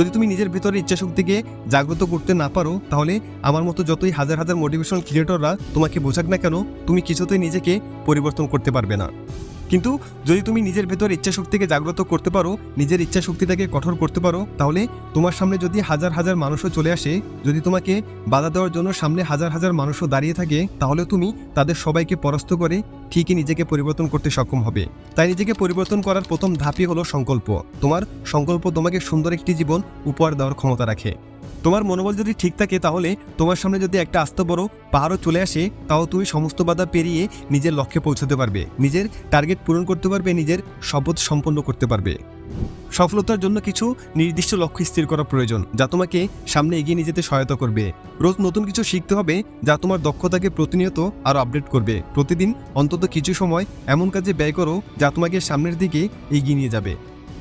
যদি তুমি নিজের ভেতরে ইচ্ছাশক্তিকে জাগ্রত করতে না পারো, তাহলে আমার মতো যতই হাজার হাজার মোটিভেশনাল ক্রিয়েটররা তোমাকে বোঝাক না কেন, তুমি কিছুতেই নিজেকে পরিবর্তন করতে পারবে না। কিন্তু যদি তুমি নিজের ভেতর ইচ্ছাশক্তিকে জাগ্রত করতে পারো, নিজের ইচ্ছাশক্তিটাকে কঠোর করতে পারো, তাহলে তোমার সামনে যদি হাজার হাজার মানুষও চলে আসে, যদি তোমাকে বাধা দেওয়ার জন্য সামনে হাজার হাজার মানুষও দাঁড়িয়ে থাকে, তাহলে তুমি তাদের সবাইকে পরাস্ত করে ঠিকই নিজেকে পরিবর্তন করতে সক্ষম হবে। তাই নিজেকে পরিবর্তন করার প্রথম ধাপই হলো সংকল্প। তোমার সংকল্প তোমাকে সুন্দর একটি জীবন উপহার দেওয়ার ক্ষমতা রাখে। তোমার মনোবল যদি ঠিক থাকে তাহলে তোমার সামনে যদি একটা আস্ত বড় পাহাড়ও চলে আসে, তাও তুমি সমস্ত বাধা পেরিয়ে নিজের লক্ষ্যে পৌঁছতে পারবে। নিজের টার্গেট পূরণ করতে পারবে, নিজের শপথ সম্পন্ন করতে পারবে। সফলতার জন্য কিছু নির্দিষ্ট লক্ষ্য স্থির করা প্রয়োজন, যা তোমাকে সামনে এগিয়ে নিয়ে যেতে সহায়তা করবে। রোজ নতুন কিছু শিখতে হবে, যা তোমার দক্ষতাকে প্রতিনিয়ত আরও আপডেট করবে। প্রতিদিন অন্তত কিছু সময় এমন কাজে ব্যয় করো, যা তোমাকে সামনের দিকে এগিয়ে নিয়ে যাবে।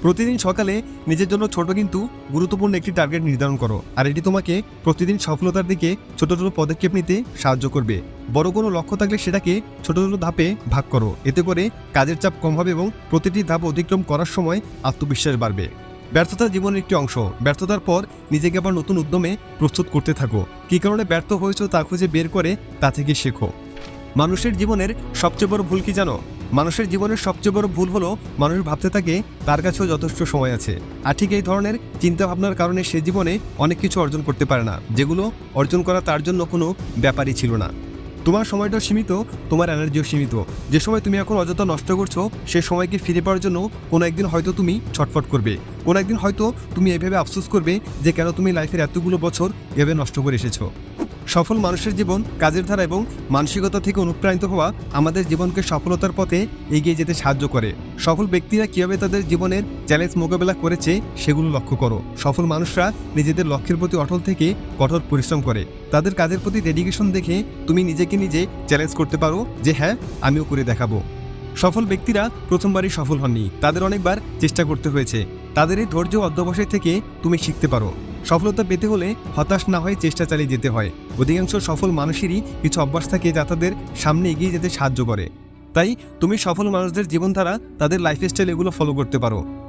প্রতিদিন সকালে নিজের জন্য ছোট কিন্তু গুরুত্বপূর্ণ একটি টার্গেট নির্ধারণ করো, আর এটি তোমাকে প্রতিদিন সফলতার দিকে ছোট ছোট পদক্ষেপ নিতে সাহায্য করবে। বড় কোনো লক্ষ্য থাকলে সেটাকে ছোট ছোট ধাপে ভাগ করো, এতে করে কাজের চাপ কম হবে এবং প্রতিটি ধাপ অতিক্রম করার সময় আত্মবিশ্বাস বাড়বে। ব্যর্থতা জীবনের একটি অংশ। ব্যর্থতার পর নিজেকে আবার নতুন উদ্যমে প্রস্তুত করতে থাকো। কী কারণে ব্যর্থ হয়েছো তা খুঁজে বের করে তা থেকে শেখো। মানুষের জীবনের সবচেয়ে বড় ভুল কি জানো? মানুষের জীবনের সবচেয়ে বড় ভুল হলো মানুষ ভাবতে থাকে তার কাছেও যথেষ্ট সময় আছে। আর ঠিক এই ধরনের চিন্তা ভাবনার কারণে সে জীবনে অনেক কিছু অর্জন করতে পারে না, যেগুলো অর্জন করা তার জন্য কোনো ব্যাপারই ছিল না। তোমার সময়টাও সীমিত, তোমার এনার্জিও সীমিত। যে সময় তুমি এখন অযথা নষ্ট করছ, সে সময়কে ফিরে পাওয়ার জন্য কোনো একদিন হয়তো তুমি ছটফট করবে। কোনো একদিন হয়তো তুমি এভাবে আফসোস করবে যে কেন তুমি লাইফের এতগুলো বছর এভাবে নষ্ট করে এসেছ। সফল মানুষের জীবন কাজের ধারা এবং মানসিকতা থেকে অনুপ্রাণিত হওয়া আমাদের জীবনকে সফলতার পথে এগিয়ে যেতে সাহায্য করে। সফল ব্যক্তিরা কীভাবে তাদের জীবনের চ্যালেঞ্জ মোকাবেলা করেছে সেগুলো লক্ষ্য করো। সফল মানুষরা নিজেদের লক্ষ্যের প্রতি অটল থেকে কঠোর পরিশ্রম করে। তাদের কাজের প্রতি ডেডিকেশন দেখে তুমি নিজেকে নিজে চ্যালেঞ্জ করতে পারো যে হ্যাঁ আমিও করে দেখাবো। সফল ব্যক্তিরা প্রথমবারই সফল হননি। তাদের অনেকবার চেষ্টা করতে হয়েছে। তাদের এই ধৈর্য অধ্যবসায় থেকে তুমি শিখতে পারো। সফলতা পেতে হলে হতাশ না হয়ে চেষ্টা চালিয়ে যেতে হয়। অধিকাংশ সফল মানুষেরই কিছু অভ্যাস থাকে যা তাদের সামনে এগিয়ে যেতে সাহায্য করে। তাই তুমি সফল মানুষদের জীবনধারা তাদের লাইফস্টাইল এগুলো ফলো করতে পারো।